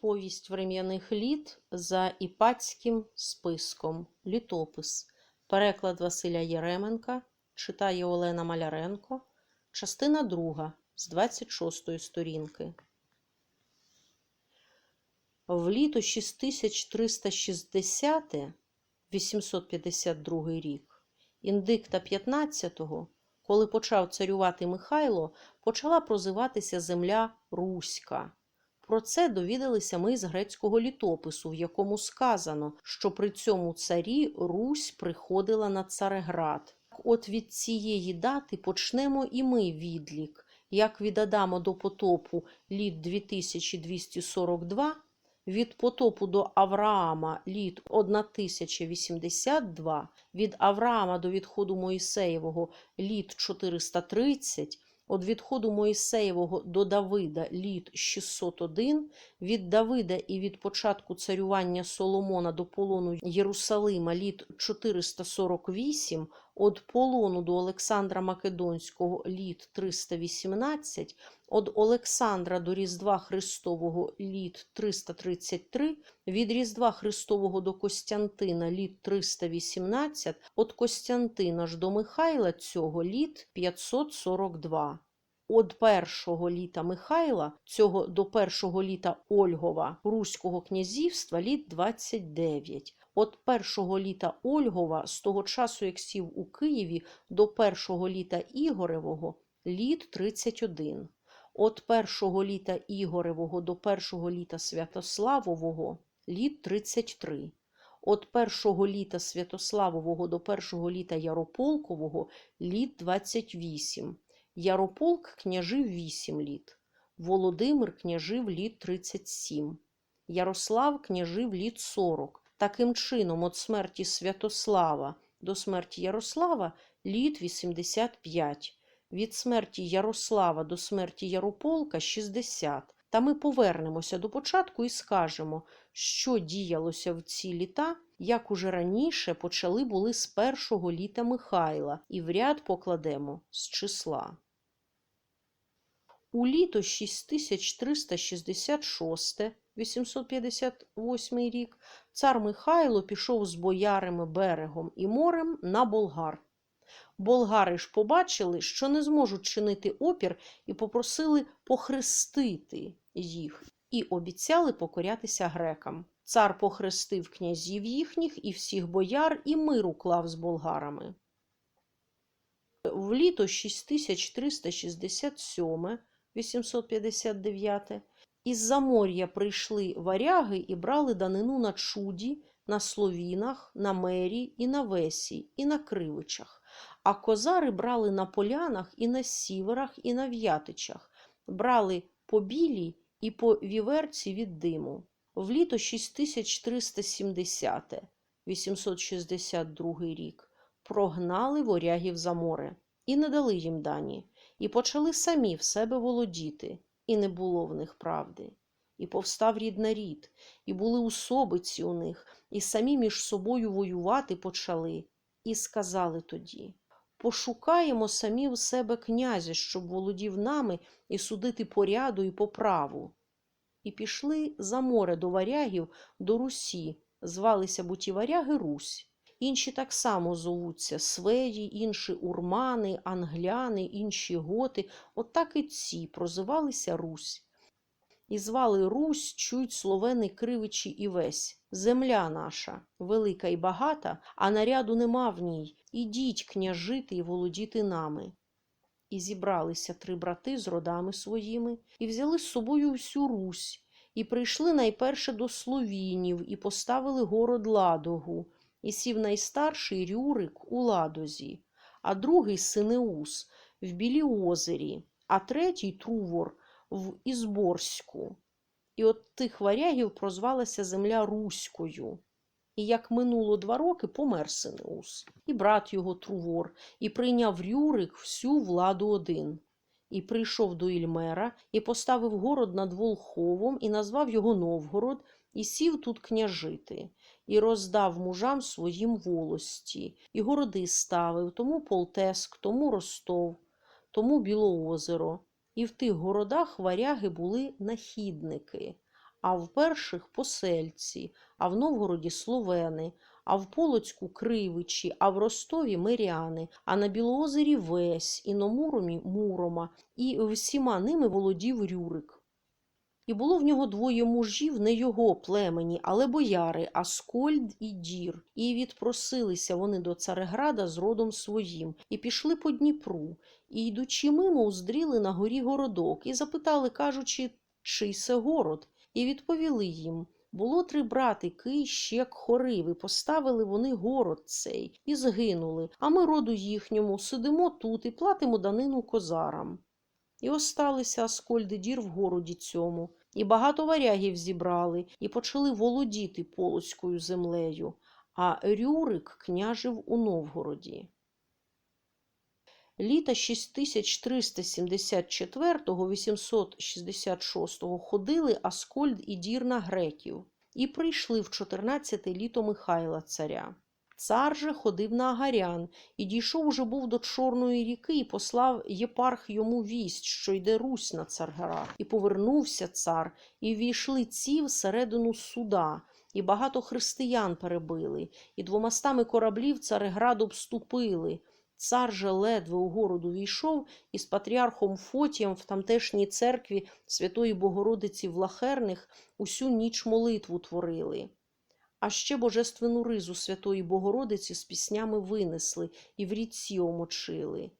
Повість врем'яних літ за іпатським списком. Літопис. Переклад Василя Єременка. Читає Олена Маляренко. Частина друга з 26 сторінки. В літо 6360 852 рік, індикта 15-го, коли почав царювати Михайло, почала прозиватися земля Руська. Про це довідалися ми з грецького літопису, в якому сказано, що при цьому царі Русь приходила на Цареград. От від цієї дати почнемо і ми відлік. Як від Адама до потопу літ 2242, від потопу до Авраама літ 1082, від Авраама до відходу Моїсеєвого літ 430, від відходу Моїсеєвого до Давида літ 601, від Давида і від початку царювання Соломона до полону Єрусалима літ 448, від полону до Олександра Македонського літ 318, від Олександра до Різдва Христового літ 333, від Різдва Христового до Костянтина літ 318, від Костянтина ж до Михайла цього літ 542. От першого літа Михайла, цього до першого літа Ольгова Руського князівства літ 29. От першого літа Ольгова, з того часу, як сів у Києві, до першого літа Ігоревого літ 31. От першого літа Ігоревого до першого літа Святославового літ 33. От першого літа Святославового до першого літа Ярополкового літ 28. Ярополк княжив 8 літ. Володимир княжив літ 37. Ярослав княжив літ 40. Таким чином, від смерті Святослава до смерті Ярослава літ 85. Від смерті Ярослава до смерті Ярополка 60. Та ми повернемося до початку і скажемо, що діялося в ці літа, як уже раніше почали були з першого літа Михайла, і в ряд покладемо з числа. У літо 6366 858 рік цар Михайло пішов з боярами берегом і морем на болгар. Болгари ж побачили, що не зможуть чинити опір, і попросили похрестити їх, і обіцяли покорятися грекам. Цар похрестив князів їхніх і всіх бояр, і мир уклав з болгарами. В літо 6367 859 із Замор'я прийшли варяги і брали данину на чуді, на словінах, на мері і на весі, і на кривичах. А козари брали на полянах і на сіверах, і на в'ятичах, брали по білій і по віверці від диму. В літо 6370 862 рік прогнали ворягів за море і не дали їм дані, і почали самі в себе володіти, і не було в них правди. І повстав рід на рід, і були усобиці у них, і самі між собою воювати почали, і сказали тоді Пошукаємо самі в себе князя, щоб володів нами і судити по ряду і по праву. І пішли за море до варягів, до Русі, звалися бо ті варяги Русь. Інші так само зовуться свеї, інші урмани, англяни, інші готи, отак і ці прозивалися Русь. І звали Русь, чують словени кривичі і весь. Земля наша, велика і багата, а наряду нема в ній. Ідіть княжити і володіти нами. І зібралися три брати з родами своїми, і взяли з собою всю Русь, і прийшли найперше до Словінів, і поставили город Ладогу, і сів найстарший Рюрик у Ладозі, а другий Синеус в Білі озері, а третій Трувор в Ізборську. І от тих варягів прозвалася земля Руською. І як минуло два роки, помер Синеус, і брат його Трувор, і прийняв Рюрик всю владу один. І прийшов до Ільмера, і поставив город над Волховом, і назвав його Новгород, і сів тут княжити, і роздав мужам своїм волості, і городи ставив тому Полтеск, тому Ростов, тому Білоозеро. І в тих городах варяги були нахідники, а в перших посельці, а в Новгороді словени, а в Полоцьку кривичі, а в Ростові миряни, а на Білоозері Весь, і на Муромі Мурома, і всіма ними володів Рюрик. І було в нього двоє мужів, не його племені, але бояри, Аскольд і Дір. І відпросилися вони до Цареграда з родом своїм, і пішли по Дніпру, і, йдучи мимо, уздріли на горі городок, і запитали, кажучи, чий се город, і відповіли їм. Було три брати Кий, Щек, Хорив, і поставили вони город цей, і згинули, а ми роду їхньому сидимо тут і платимо данину козарам. І осталися Аскольд і Дір в городі цьому, і багато варягів зібрали, і почали володіти полоцькою землею, а Рюрик княжив у Новгороді. Літа 6374-866 ходили Аскольд і Дір на греків, і прийшли в 14 літо Михайла царя. Цар же ходив на Агарян, і дійшов уже був до Чорної ріки, і послав єпарх йому вість, що йде Русь на Царград. І повернувся цар, і війшли ці всередину суда, і багато християн перебили, і двомастами кораблів Цареград обступили. Цар же ледве у городу війшов і з патріархом Фотієм в тамтешній церкві Святої Богородиці в Лахерних усю ніч молитву творили. А ще божественну ризу Святої Богородиці з піснями винесли і в річці омочили.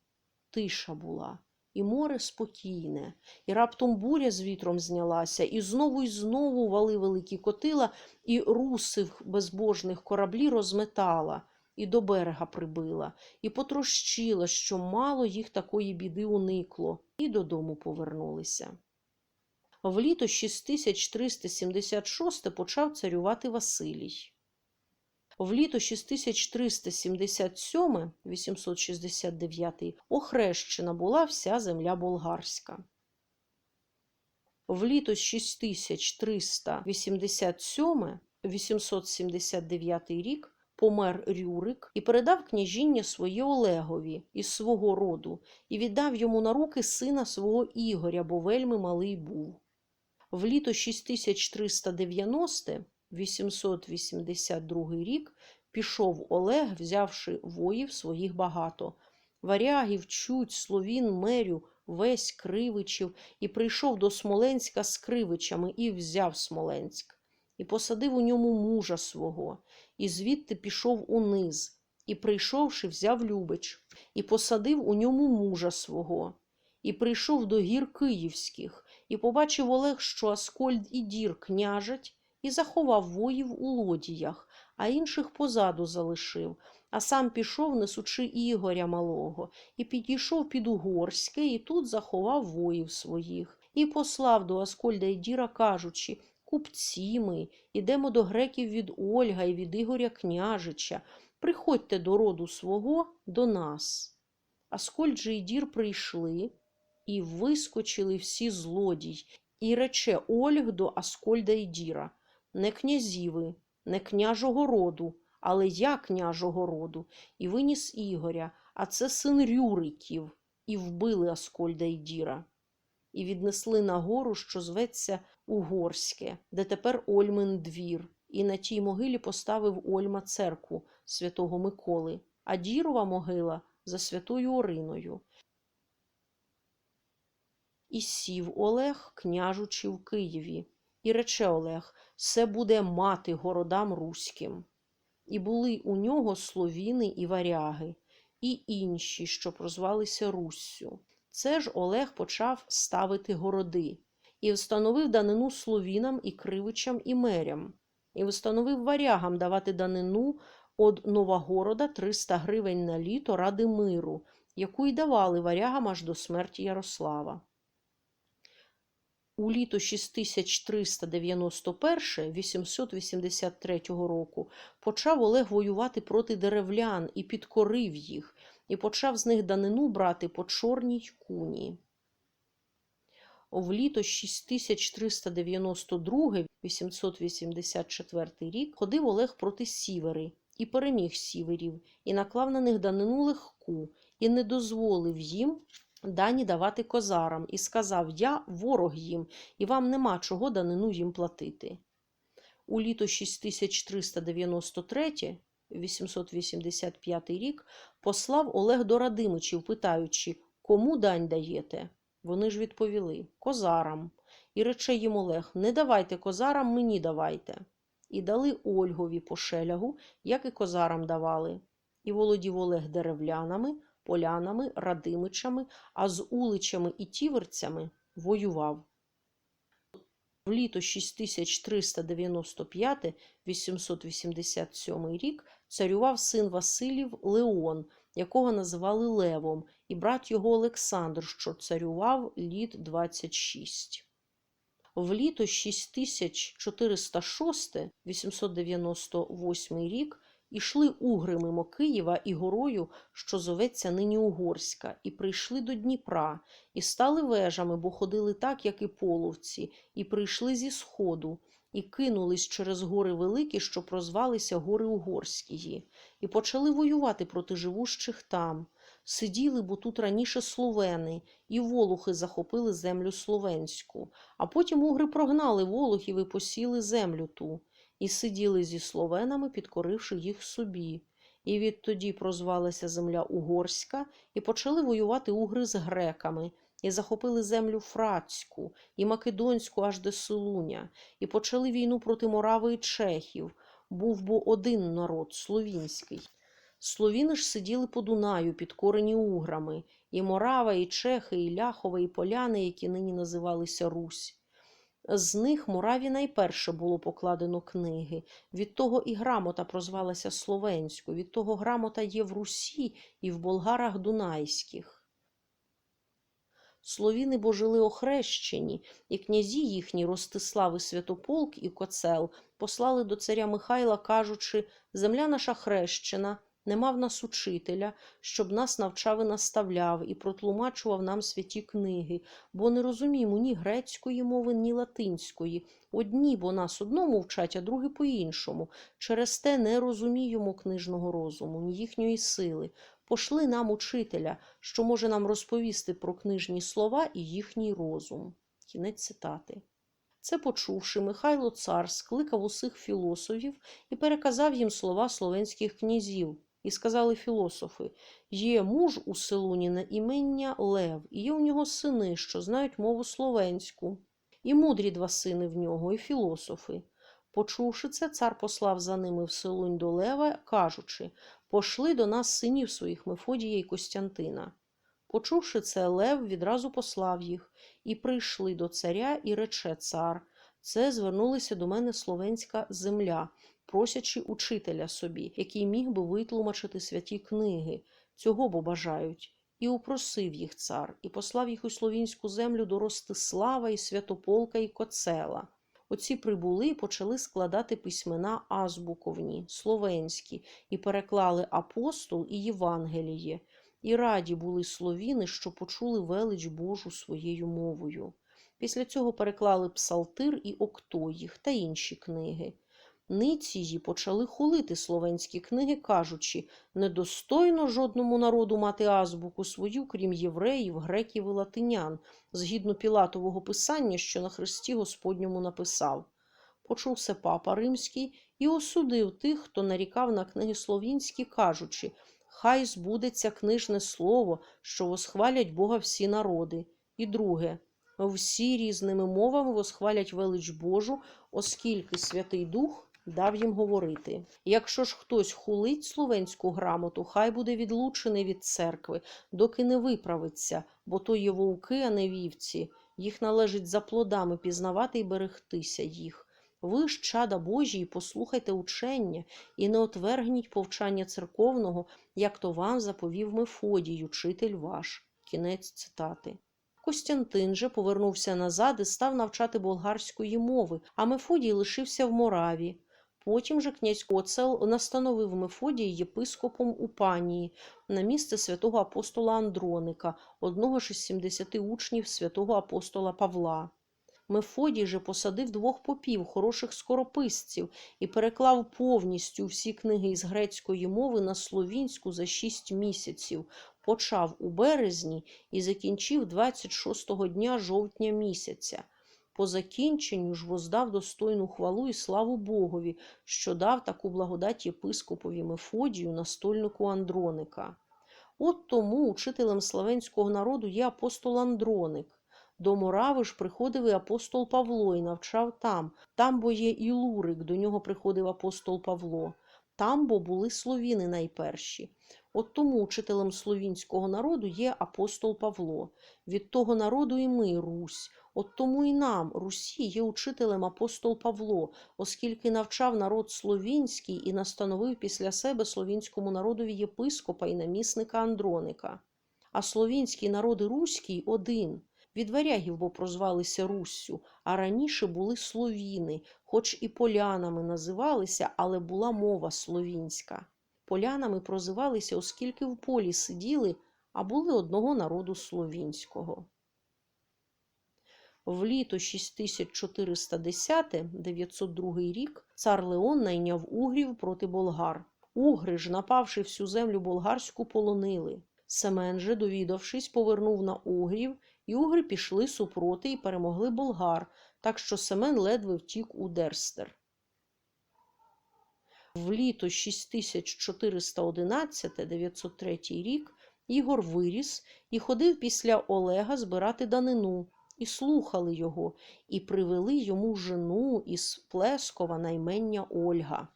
Тиша була, і море спокійне, і раптом буря з вітром знялася, і знову й знову вали великі котила, і русив безбожних кораблі розметала, і до берега прибила, і потрощила, що мало їх такої біди уникло, і додому повернулися. В літо 6376 почав царювати Василій. В літо 6377 869 охрещена була вся земля болгарська. В літо 6387 879 рік помер Рюрик і передав княжіння своє Олегові із свого роду і віддав йому на руки сина свого Ігоря, бо вельми малий був. В літо 6390 882 рік пішов Олег, взявши воїв своїх багато, варягів, чуть, словін, мерю, весь кривичів, і прийшов до Смоленська з кривичами і взяв Смоленськ, і посадив у ньому мужа свого, і звідти пішов униз, і, прийшовши, взяв Любич, і посадив у ньому мужа свого, і прийшов до гір Київських, і побачив Олег, що Аскольд і Дір княжать, і заховав воїв у лодіях, а інших позаду залишив, а сам пішов, несучи Ігоря малого, і підійшов під Угорське, і тут заховав воїв своїх, і послав до Аскольда і Діра, кажучи Купці ми, ідемо до греків від Ольга і від Ігоря княжича. Приходьте до роду свого до нас. Аскольд же і Дір прийшли, і вискочили всі злодій, і рече Ольг до Аскольда і Діра не князіви, не княжого роду, але я княжого роду, і виніс Ігоря, а це син Рюриків, і вбили Аскольда і Діра. І віднесли на гору, що зветься Угорське, де тепер Ольмин двір, і на тій могилі поставив Ольма церкву святого Миколи, а Дірова могила за святою Ориною. І сів Олег, княжучи в Києві, і рече Олег все буде мати городам руським. І були у нього словіни і варяги, і інші, що прозвалися Руссю. Це ж Олег почав ставити городи, і встановив данину словінам і кривичам і мерям, і встановив варягам давати данину од Новогорода 300 гривень на літо ради миру, яку й давали варягам аж до смерті Ярослава. У літо 6391-883 року почав Олег воювати проти деревлян і підкорив їх, і почав з них данину брати по чорній куні. В літо 6392-884 рік ходив Олег проти сівери і переміг сіверів, і наклав на них данину легку, і не дозволив їм дані давати козарам, і сказав: Я ворог їм, і вам нема чого данину їм платити. У літо 6393, 885 рік, послав Олег до Радимичів, питаючи, кому дань даєте? Вони ж відповіли козарам. І рече їм Олег: Не давайте козарам, мені давайте. І дали Ольгові по шелягу, як і козарам давали. І володів Олег деревлянами, полянами, радимичами, а з уличами і тіверцями воював. В літо 6395-887 рік царював син Василів Леон, якого називали Левом, і брат його Олександр, що царював літ 26. В літо 6406-898 рік ішли угри мимо Києва і горою, що зоветься нині Угорська, і прийшли до Дніпра, і стали вежами, бо ходили так, як і половці, і прийшли зі сходу, і кинулись через гори великі, що прозвалися гори Угорськії, і почали воювати проти живущих там. Сиділи, бо тут раніше словени, і волухи захопили землю словенську, а потім угри прогнали волохів і посіли землю ту, і сиділи зі словенами, підкоривши їх собі. І відтоді прозвалася земля Угорська, і почали воювати угри з греками, і захопили землю Фратську, і Македонську аж до Силуня, і почали війну проти Морави і Чехів. Був бо один народ словінський. Словіни ж сиділи по Дунаю, підкорені уграми, і Морава, і Чехи, і Ляхова, і Поляни, які нині називалися Русь. З них Мораві найперше було покладено книги, від того і грамота прозвалася Словенською, від того грамота є в Русі і в болгарах Дунайських. Словіни бо жили охрещені, і князі їхні Ростислав і Святополк і Коцел послали до царя Михайла, кажучи, земля наша хрещена, нема в нас учителя, щоб нас навчав і наставляв і протлумачував нам святі книги, бо не розуміємо ні грецької мови, ні латинської. Одні, бо нас одному вчать, а другі по-іншому. Через те не розуміємо книжного розуму, ні їхньої сили. Пошли нам учителя, що може нам розповісти про книжні слова і їхній розум. Кінець цитати. Це почувши, Михайло цар скликав усіх філософів і переказав їм слова словенських князів. І сказали філософи: є муж у Селуні на імення Лев, і є у нього сини, що знають мову словенську, і мудрі два сини в нього, і філософи. Почувши це, цар послав за ними в Селунь до Лева, кажучи Пошли до нас синів своїх Мефодія і Костянтина. Почувши це, Лев відразу послав їх, і прийшли до царя, і рече цар. Це звернулися до мене словенська земля, просячи учителя собі, який міг би витлумачити святі книги, цього бо бажають. І упросив їх цар, і послав їх у словінську землю до Ростислава, і Святополка, і Коцела. Оці прибули і почали складати письмена азбуковні, словенські, і переклали апостол і Євангеліє, і раді були словіни, що почули велич Божу своєю мовою. Після цього переклали Псалтир і Октоїх та інші книги. Ниці її почали хулити словенські книги, кажучи недостойно жодному народу мати азбуку свою, крім євреїв, греків і латинян, згідно Пілатового писання, що на Христі Господньому написав. Почув це папа римський і осудив тих, хто нарікав на книги словінські, кажучи Хай збудеться книжне слово, що восхвалять Бога всі народи. І друге, всі різними мовами восхвалять велич Божу, оскільки Святий Дух дав їм говорити. Якщо ж хтось хулить словенську грамоту, хай буде відлучений від церкви, доки не виправиться, бо то є вовки, а не вівці. Їх належить за плодами пізнавати і берегтися їх. Ви ж, чада Божі, послухайте учення, і не отвергніть повчання церковного, як то вам заповів Мефодій, учитель ваш. Кінець цитати. Костянтин же повернувся назад і став навчати болгарської мови, а Мефодій лишився в Мораві. Потім же князь Коцел настановив Мефодія єпископом у Панії на місце святого апостола Андроника, одного із 70 учнів святого апостола Павла. Мефодій же посадив двох попів, хороших скорописців, і переклав повністю всі книги із грецької мови на словінську за шість місяців. почав у березні і закінчив 26-го дня жовтня місяця. По закінченню ж воздав достойну хвалу і славу Богові, що дав таку благодать єпископові Мефодію, настольнику Андроника. От тому учителем славенського народу є апостол Андроник. До Морави ж приходив і апостол Павло і навчав там. Там бо є і Лурик, до нього приходив апостол Павло. Там бо були словіни найперші. От тому учителем словінського народу є апостол Павло. Від того народу і ми, Русь. От тому і нам, Русі, є учителем апостол Павло, оскільки навчав народ словінський і настановив після себе словінському народові єпископа і намісника Андроника. А словінський народ і руський один. Від варягів бо прозвалися Руссю, а раніше були словіни, хоч і полянами називалися, але була мова словінська. Полянами прозивалися, оскільки в полі сиділи, а були одного народу словінського. В літо 6410-902 рік цар Леон найняв угрів проти болгар. Угри ж, напавши всю землю болгарську, полонили. Семен же, довідавшись, повернув на угрів, і угри пішли супроти і перемогли болгар, так що Семен ледве втік у Дерстер. В літо 6411-903 рік Ігор виріс і ходив після Олега збирати данину, і слухали його, і привели йому жену із Плескова наймення Ольга.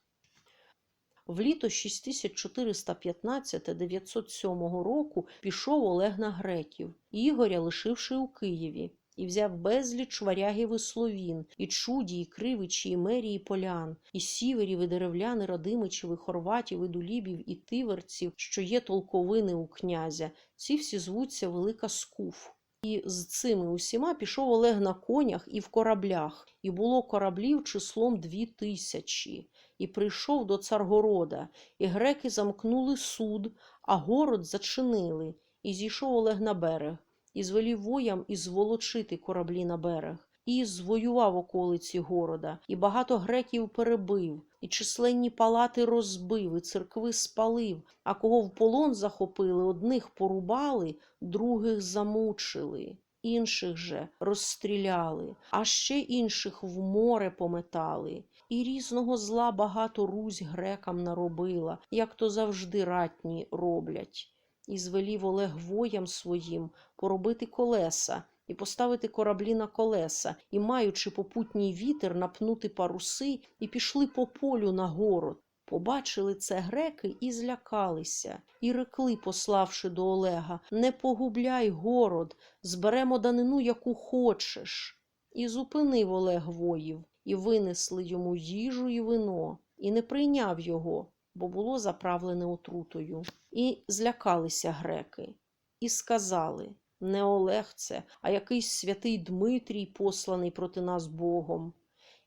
В літо 6415-907 року пішов Олег на греків, Ігоря лишивши у Києві, і взяв безліч варягів і словін, і чуді, і кривичі, і мерії, і полян, і сіверів, і деревлян, і радимичів, і хорватів, і дулібів, і тиверців, що є толковини у князя. Ці всі звуться Велика Скуф. І з цими усіма пішов Олег на конях і в кораблях, і було кораблів числом дві тисячі. І прийшов до Царгорода, і греки замкнули суд, а город зачинили. І зійшов Олег на берег, і звелів воям і зволочити кораблі на берег. І звоював околиці города, і багато греків перебив, і численні палати розбив, і церкви спалив, а кого в полон захопили, одних порубали, других замучили, інших же розстріляли, а ще інших в море пометали. І різного зла багато Русь грекам наробила, як то завжди ратні роблять. І звелів Олег воям своїм поробити колеса і поставити кораблі на колеса, і, маючи попутній вітер, напнути паруси, і пішли по полю на город. Побачили це греки і злякалися, і рекли, пославши до Олега Не погубляй город, зберемо данину, яку хочеш. І зупинив Олег воїв, і винесли йому їжу і вино, і не прийняв його, бо було заправлене отрутою. І злякалися греки, і сказали не Олег це, а якийсь святий Дмитрій, посланий проти нас Богом.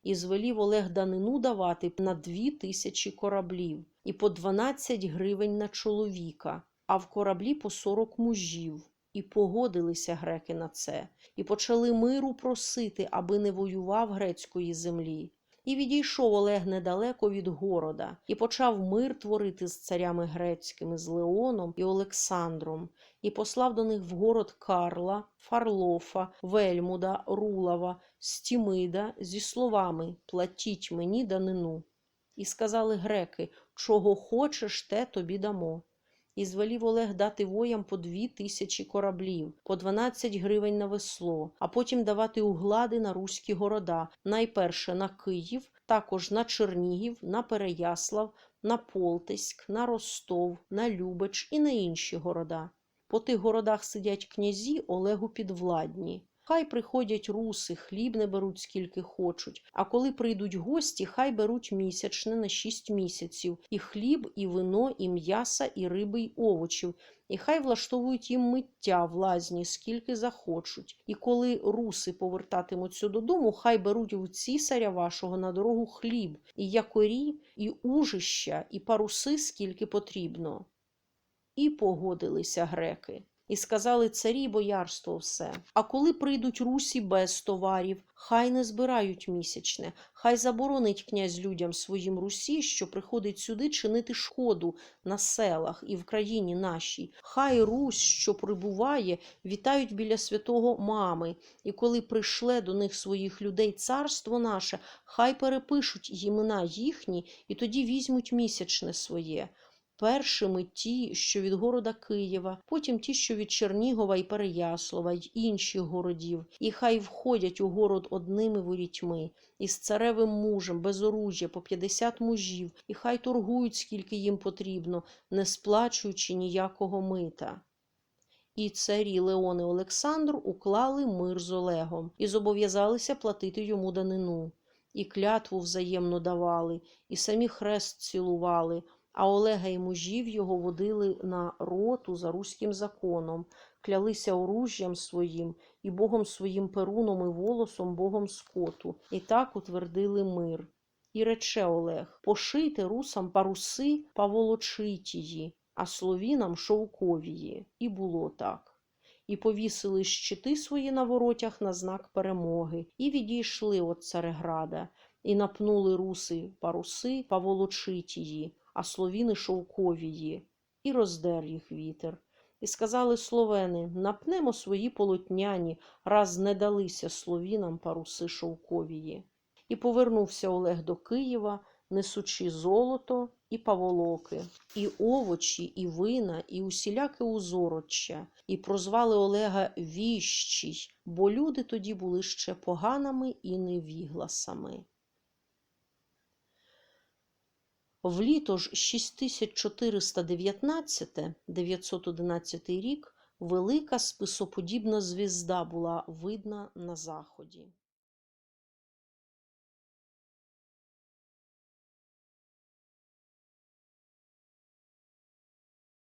І звелів Олег данину давати на дві тисячі кораблів і по дванадцять гривень на чоловіка, а в кораблі по сорок мужів. І погодилися греки на це, і почали миру просити, аби не воював грецької землі. І відійшов Олег недалеко від города, і почав мир творити з царями грецькими, з Леоном і Олександром, і послав до них в город Карла, Фарлофа, Вельмуда, Рулава, Стімида зі словами Платіть мені данину. І сказали греки Чого хочеш, те тобі дамо. І звелів Олег дати воям по дві тисячі кораблів, по дванадцять гривень на весло, а потім давати углади на руські города, найперше на Київ, також на Чернігів, на Переяслав, на Полтиськ, на Ростов, на Любеч і на інші города. По тих городах сидять князі Олегу підвладні. Хай приходять руси, хліб не беруть скільки хочуть. А коли прийдуть гості, хай беруть місячне на шість місяців і хліб, і вино, і м'яса, і риби, і овочів. І хай влаштовують їм миття в лазні, скільки захочуть. І коли руси повертатимуться додому, хай беруть у цісаря вашого на дорогу хліб, і якорі, і ужища, і паруси, скільки потрібно. І погодилися греки. І сказали царі боярство все. А коли прийдуть русі без товарів, хай не збирають місячне, хай заборонить князь людям своїм Русі, що приходить сюди чинити шкоду на селах і в країні нашій. Хай Русь, що прибуває, вітають біля святого мами, і коли прийшле до них своїх людей царство наше, хай перепишуть імена їхні, і тоді візьмуть місячне своє. Першими ті, що від города Києва, потім ті, що від Чернігова і Переяслава, й інших городів, і хай входять у город одними ворітьми, із царевим мужем, без оружжя, по 50 мужів, і хай торгують, скільки їм потрібно, не сплачуючи ніякого мита. І царі Леон і Олександр уклали мир з Олегом і зобов'язалися платити йому данину, і клятву взаємно давали, і самі хрест цілували, а Олега і мужів його водили на роту за руським законом, клялися оружжям своїм і Богом своїм перуном і волосом Богом скоту, і так утвердили мир. І рече Олег: пошийте русам паруси паволочитії, а словінам шовковії. І було так. І повісили щити свої на воротях на знак перемоги, і відійшли від Цареграда, і напнули руси паруси паволочитії, а словіни шовковії, і роздер їх вітер. І сказали словени: напнемо свої полотняні, раз не далися словінам паруси шовковії. І повернувся Олег до Києва, несучи золото і паволоки, і овочі, і вина, і усіляке узороччя, і прозвали Олега Віщий, бо люди тоді були ще поганими і невігласами. В літо ж 6419-911 рік велика списоподібна звізда була видна на заході.